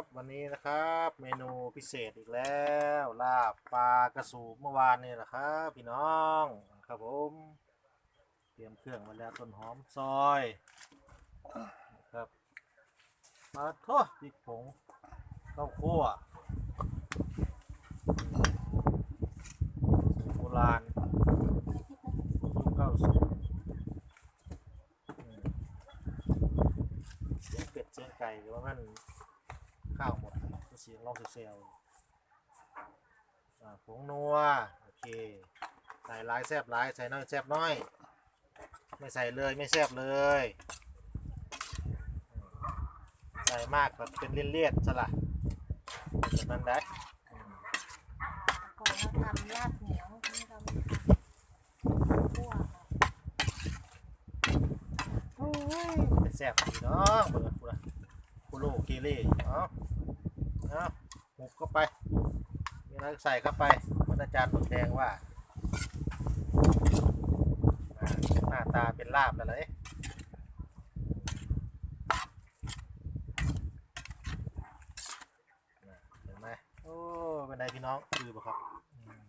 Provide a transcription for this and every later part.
บวันนี้นะครับ เมนูพิเศษอีกแล้ว ลาบปลากระสูบเมื่อวานนี่แหละครับ พี่น้องครับผม เตรียมเครื่องมาแล้วต้นหอมซอยนะครับมาโทษพริกผงข้าวคั่วสูตรโบราณยุคเก้าสิบเสียงเป็ดเสียงไก่หรือว่ามัน ข้าวหมดก็เสียงร้องเซลล์อ่าผงนัว โอเค ใส่หลายแซบหลาย ใส่น้อยแซบน้อย ไม่ใส่เลยไม่แซบเลยอืมใส่มากแบบเป็นเลี่ยนๆซะละแบบนั้นได้อืมก่อนเราทำลาบเหนียวนี่เราไม่ทำคั่วค่ะโอ้ยเป็นแซบพี่น้องเบิ่งกันพูดนะพูโลกีรีเอาเอาหมกเข้าไป มีอะไรใส่เข้าไปมันอาจารย์บอกแดงว่าอ่า หน้าตาเป็นลาบแล้วเลยน่ะเห็นไหมโอ้ เป็นไงพี่น้อง คือบ่ครับอืม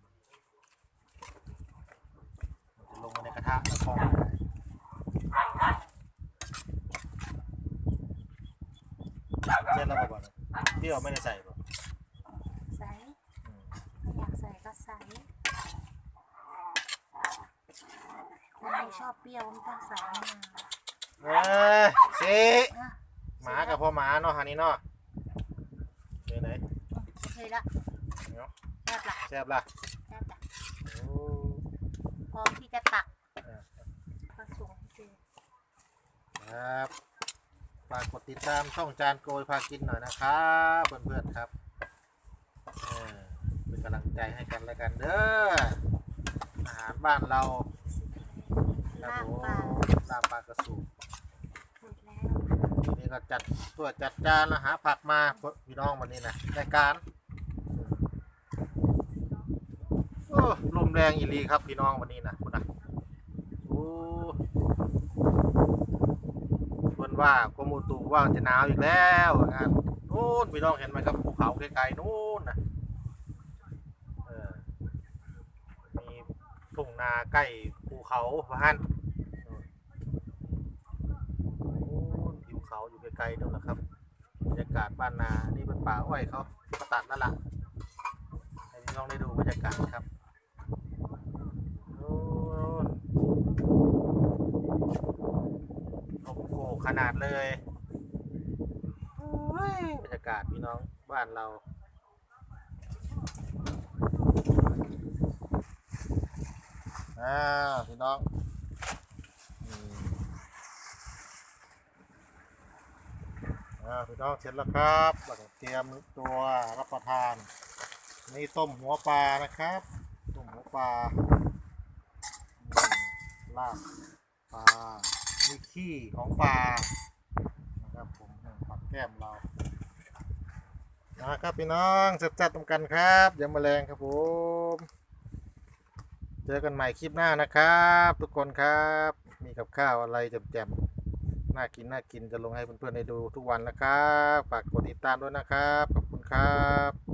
มันจะลงมาในกระทะแล้วพองเสร็จแล้วบ่บ่เนี่ย พี่เอาไม่ได้ใส่บ่ใส่อืมถ้าอยากใส่ก็ใส่คนไม่ชอบเปรี้ยวไม่ต้องใส่มะนาวเอ้ยสิอะหมากับพ่อหมาเนาะฮันนี่เนาะเดี๋ยวไหนโอเคละเนาะแซ่บละแซ่บล่ะแซ่บละโอ้พร้อมที่จะตักอะผสมเจ ครับ ฝากกดติดตามช่องจานโกยพากินหน่อยนะครับเพื่อนๆครับเออเป็นกำลังใจให้กันแล้วกันเด้ออาหารบ้านเราครับลาบผมปลาลาบปลากระสูบหมดแล้วทีนี้ก็จัดตัวจัดจานแล้วหาผักมาพี่น้องวันนี้นะรายการโอ้ลมแรงอีหลีครับพี่น้องวันนี้นะคุณนะโอ้เพิ่น ว่ากรมอุตุว่าจะหนาวอีกแล้วงานนู้นพี่น้องเห็นไหมครับภูเขาไกลๆนู้นนะมีทุ่งนาใกล้ภูเขาพะฮันโอ้ผิวเขาอยู่ไกลๆนู่นนะครับบรรยากาศบ้านนานี่เป็นป่าอ้อยเขาตัดแล้วล่ะให้พี่น้องได้ดูบรรยากาศครับโอ้ลมโก ขนาดเลยโอ้ยบรรยากาศพี่น้องบ้านเรา อ่าพี่น้องอืมอ่าพี่น้องเสร็จแล้วครับเราก็เตรียมตัวรับประทาน นี่ต้มหัวปลานะครับ ต้มหัวปลาอืมลาบปลา นี่ขี้ของปลานะครับผมอืมผัดแก้มเรานะครับพี่น้องจัดตรงกันครับยำแมลงครับผมเจอกันใหม่คลิปหน้านะครับ ทุกคนครับ มีกับข้าวอะไรแจ่มๆน่ากินน่ากินจะลงให้เพื่อนๆได้ดูทุกวันนะครับฝากกดติดตามด้วยนะครับ ขอบคุณครับ